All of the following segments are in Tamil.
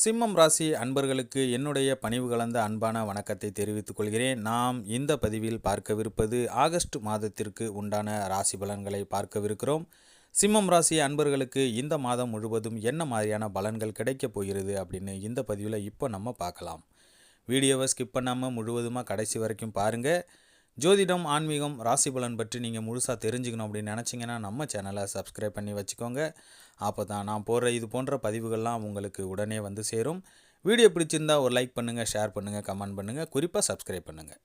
சிம்மம் ராசி அன்பர்களுக்கு என்னுடைய பணிவு கலந்த அன்பான வணக்கத்தை தெரிவித்துக் கொள்கிறேன். நாம் இந்த பதிவில் பார்க்கவிருப்பது ஆகஸ்ட் மாதத்திற்கு உண்டான ராசி பலன்களை பார்க்கவிருக்கிறோம். சிம்மம் ராசி அன்பர்களுக்கு இந்த மாதம் முழுவதும் என்ன மாதிரியான பலன்கள் கிடைக்கப் போகிறது அப்படின்னு இந்த பதிவில் இப்போ நம்ம பார்க்கலாம். வீடியோவை ஸ்கிப் பண்ணாமல் முழுவதுமாக கடைசி வரைக்கும் பாருங்கள் ஜோதிடம் ஆன்மீகம் ராசி பலன் பற்றி நீங்கள் முழுசாக தெரிஞ்சுக்கணும் அப்படின்னு நினச்சிங்கன்னா நம்ம சேனலை சப்ஸ்கிரைப் பண்ணி வச்சுக்கோங்க. அப்போ தான் நான் போடுற இது போன்ற பதிவுகள்லாம் உங்களுக்கு உடனே வந்து சேரும். வீடியோ பிடிச்சிருந்தா ஒரு லைக் பண்ணுங்கள் ஷேர் பண்ணுங்கள் கமெண்ட் பண்ணுங்கள் குறிப்பாக சப்ஸ்கிரைப் பண்ணுங்கள்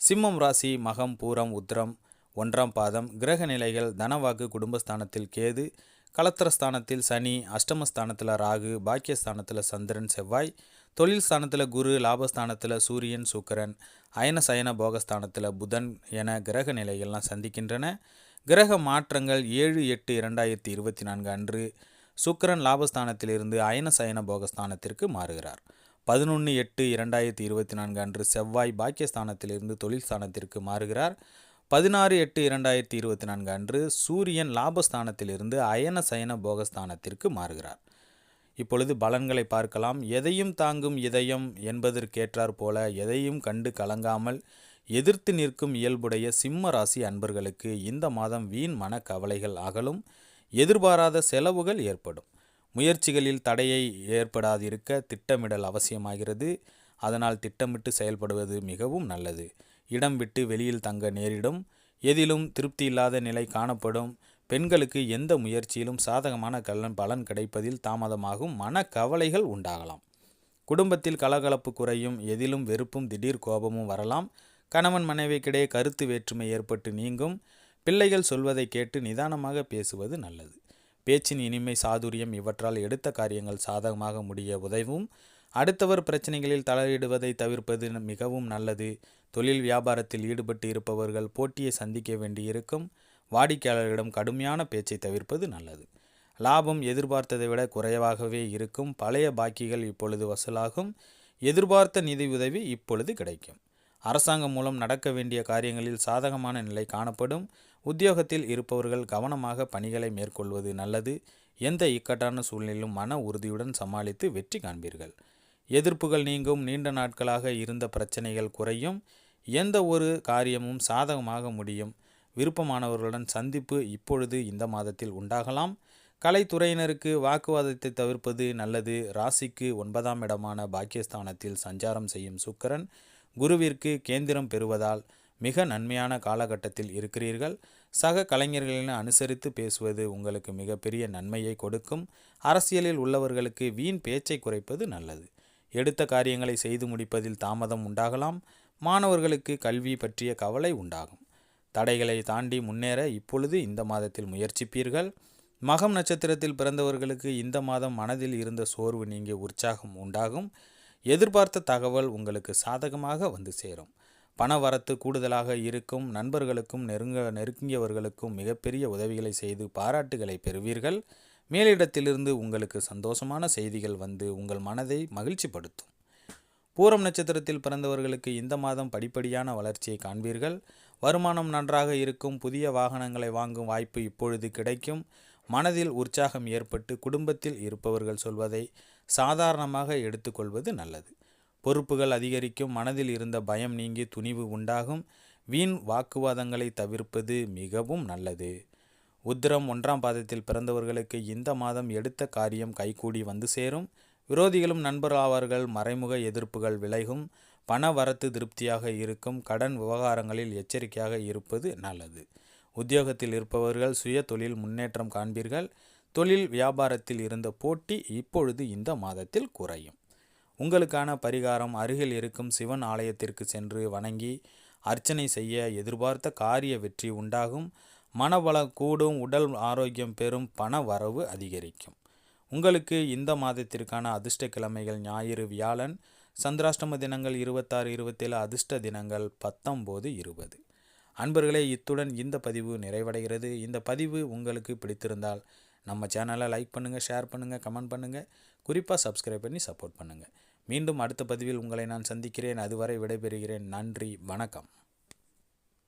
சிம்மம் ராசி மகம் பூரம் உத்திரம் ஒன்றாம் பாதம் கிரக நிலைகள் தனவாக்கு குடும்பஸ்தானத்தில் கேது கலத்திரஸ்தானத்தில் சனி அஷ்டமஸ்தானத்தில் ராகு பாக்கியஸ்தானத்தில் சந்திரன் செவ்வாய் தொழில் ஸ்தானத்தில் குரு லாபஸ்தானத்தில் சூரியன் சுக்கரன் அயன சயன போகஸ்தானத்தில் புதன் என கிரக நிலைகள்லாம் சந்திக்கின்றன. கிரக மாற்றங்கள் ஏழு எட்டு இரண்டாயிரத்தி இருபத்தி நான்கு அன்று சுக்கரன் லாபஸ்தானத்திலிருந்து அயன சயன போகஸ்தானத்திற்கு மாறுகிறார். பதினொன்று எட்டு இரண்டாயிரத்தி இருபத்தி நான்கு அன்று செவ்வாய் பாக்கியஸ்தானத்திலிருந்து தொழில் ஸ்தானத்திற்கு மாறுகிறார். பதினாறு எட்டு இரண்டாயிரத்தி இருபத்தி நான்கு அன்று சூரியன் லாபஸ்தானத்திலிருந்து அயன சயன போகஸ்தானத்திற்கு மாறுகிறார். இப்பொழுது பலன்களை பார்க்கலாம். எதையும் தாங்கும் இதயம் என்பதற்கேற்றாற் போல எதையும் கண்டு கலங்காமல் எதிர்த்து நிற்கும் இயல்புடைய சிம்ம ராசி அன்பர்களுக்கு இந்த மாதம் வீண் மன கவலைகள் அகலும். எதிர்பாராத செலவுகள் ஏற்படும். முயற்சிகளில் தடையை ஏற்படாதிருக்க திட்டமிடல் அவசியமாகிறது. அதனால் திட்டமிட்டு செயல்படுவது மிகவும் நல்லது. இடம் விட்டு வெளியில் தங்க நேரிடும். எதிலும் திருப்தி இல்லாத நிலை காணப்படும். பெண்களுக்கு எந்த முயற்சியிலும் சாதகமான கலன் பலன் கிடைப்பதில் தாமதமாகும் மன கவலைகள் உண்டாகலாம். குடும்பத்தில் கலகலப்பு குறையும் எதிலும் வெறுப்பும் திடீர் கோபமும் வரலாம். கணவன் மனைவிக்கிடையே கருத்து வேற்றுமை ஏற்பட்டு நீங்கும். பிள்ளைகள் சொல்வதை கேட்டு நிதானமாக பேசுவது நல்லது. பேச்சின் இனிமை சாதுரியம் இவற்றால் எடுத்த காரியங்கள் சாதகமாக முடிய உதவும். அடுத்தவர் பிரச்சனைகளில் தலையிடுவதை தவிர்ப்பது மிகவும் நல்லது. தொழில் வியாபாரத்தில் ஈடுபட்டு இருப்பவர்கள் போட்டியை சந்திக்க வேண்டியிருக்கும். வாடிக்கையாளர்களிடம் கடுமையான பேச்சை தவிர்ப்பது நல்லது. லாபம் எதிர்பார்த்ததை விட குறைவாகவே இருக்கும் பழைய பாக்கிகள் இப்பொழுது வசூலாகும். எதிர்பார்த்த நிதி உதவி இப்பொழுது கிடைக்கும். அரசாங்கம் மூலம் நடக்க வேண்டிய காரியங்களில் சாதகமான நிலை காணப்படும். உத்தியோகத்தில் இருப்பவர்கள் கவனமாக பணிகளை மேற்கொள்வது நல்லது. எந்த இக்கட்டான சூழ்நிலையிலும் மன உறுதியுடன் சமாளித்து வெற்றி காண்பீர்கள். எதிர்ப்புகள் நீங்கும். நீண்ட நாட்களாக இருந்த பிரச்சனைகள் குறையும். எந்த ஒரு காரியமும் சாதகமாக முடியும். விருப்பமானவர்களுடன் சந்திப்பு இப்பொழுது இந்த மாதத்தில் உண்டாகலாம். கலைத்துறையினருக்கு வாக்குவாதத்தை தவிர்ப்பது நல்லது. ராசிக்கு ஒன்பதாம் இடமான பாக்கியஸ்தானத்தில் சஞ்சாரம் செய்யும் சுக்கரன் குருவிற்கு கேந்திரம் பெறுவதால் மிக நன்மையான காலகட்டத்தில் இருக்கிறீர்கள். சக கலைஞர்களின் அனுசரித்து பேசுவது உங்களுக்கு மிகப்பெரிய நன்மையை கொடுக்கும். அரசியலில் உள்ளவர்களுக்கு வீண் பேச்சை குறைப்பது நல்லது. எடுத்த காரியங்களை செய்து முடிப்பதில் தாமதம் உண்டாகலாம். மாணவர்களுக்கு கல்வி பற்றிய கவலை உண்டாகும். தடைகளை தாண்டி முன்னேற இப்பொழுது இந்த மாதத்தில் முயற்சிப்பீர்கள். மகம் நட்சத்திரத்தில் பிறந்தவர்களுக்கு இந்த மாதம் மனதில் இருந்த சோர்வு நீங்கி உற்சாகம் உண்டாகும். எதிர்பார்த்த தகவல் உங்களுக்கு சாதகமாக வந்து சேரும். பண வரத்து கூடுதலாக இருக்கும். நண்பர்களுக்கும் நெருங்க நெருங்கியவர்களுக்கும் மிகப்பெரிய உதவிகளை செய்து பாராட்டுகளை பெறுவீர்கள். மேலிடத்திலிருந்து உங்களுக்கு சந்தோஷமான செய்திகள் வந்து உங்கள் மனதை மகிழ்ச்சிப்படுத்தும். பூரம் நட்சத்திரத்தில் பிறந்தவர்களுக்கு இந்த மாதம் படிப்படியான வளர்ச்சியை காண்பீர்கள். வருமானம் நன்றாக இருக்கும் புதிய வாகனங்களை வாங்கும் வாய்ப்பு இப்பொழுது கிடைக்கும். மனதில் உற்சாகம் ஏற்பட்டு குடும்பத்தில் இருப்பவர்கள் சொல்வதை சாதாரணமாக எடுத்துக்கொள்வது நல்லது. பொறுப்புகள் அதிகரிக்கும் மனதில் இருந்த பயம் நீங்கி துணிவு உண்டாகும். வீண் வாக்குவாதங்களை தவிர்ப்பது மிகவும் நல்லது. உத்திரம் ஒன்றாம் பாதத்தில் பிறந்தவர்களுக்கு இந்த மாதம் எடுத்த காரியம் கைகூடி வந்து சேரும். விரோதிகளும் நண்பர் ஆவார்கள் மறைமுக எதிர்ப்புகள் விலகும். பண வரத்து திருப்தியாக இருக்கும் கடன் விவகாரங்களில் எச்சரிக்கையாக இருப்பது நல்லது. உத்தியோகத்தில் இருப்பவர்கள் சுய தொழில் முன்னேற்றம் காண்பீர்கள். தொழில் வியாபாரத்தில் இருந்த போட்டி இப்பொழுது இந்த மாதத்தில் குறையும். உங்களுக்கான பரிகாரம் அருகில் இருக்கும் சிவன் ஆலயத்திற்கு சென்று வணங்கி அர்ச்சனை செய்ய எதிர்பார்த்த காரிய வெற்றி உண்டாகும். மனவளம் கூடும் உடல் ஆரோக்கியம் பெறும் பண வரவு அதிகரிக்கும். உங்களுக்கு இந்த மாதத்திற்கான அதிர்ஷ்ட கிழமைகள் ஞாயிறு வியாழன் சந்திராஷ்டம தினங்கள் இருபத்தாறு இருபத்தேழு அதிர்ஷ்ட தினங்கள் பத்தொம்போது இருபது. அன்பர்களே இத்துடன் இந்த பதிவு நிறைவடைகிறது. இந்த பதிவு உங்களுக்கு பிடித்திருந்தால் நம்ம சேனலை லைக் பண்ணுங்கள் ஷேர் பண்ணுங்கள் கமெண்ட் பண்ணுங்கள் குறிப்பாக சப்ஸ்கிரைப் பண்ணி சப்போர்ட் பண்ணுங்கள் மீண்டும் அடுத்த பதிவில் உங்களை நான் சந்திக்கிறேன். அதுவரை விடைபெறுகிறேன். நன்றி வணக்கம்.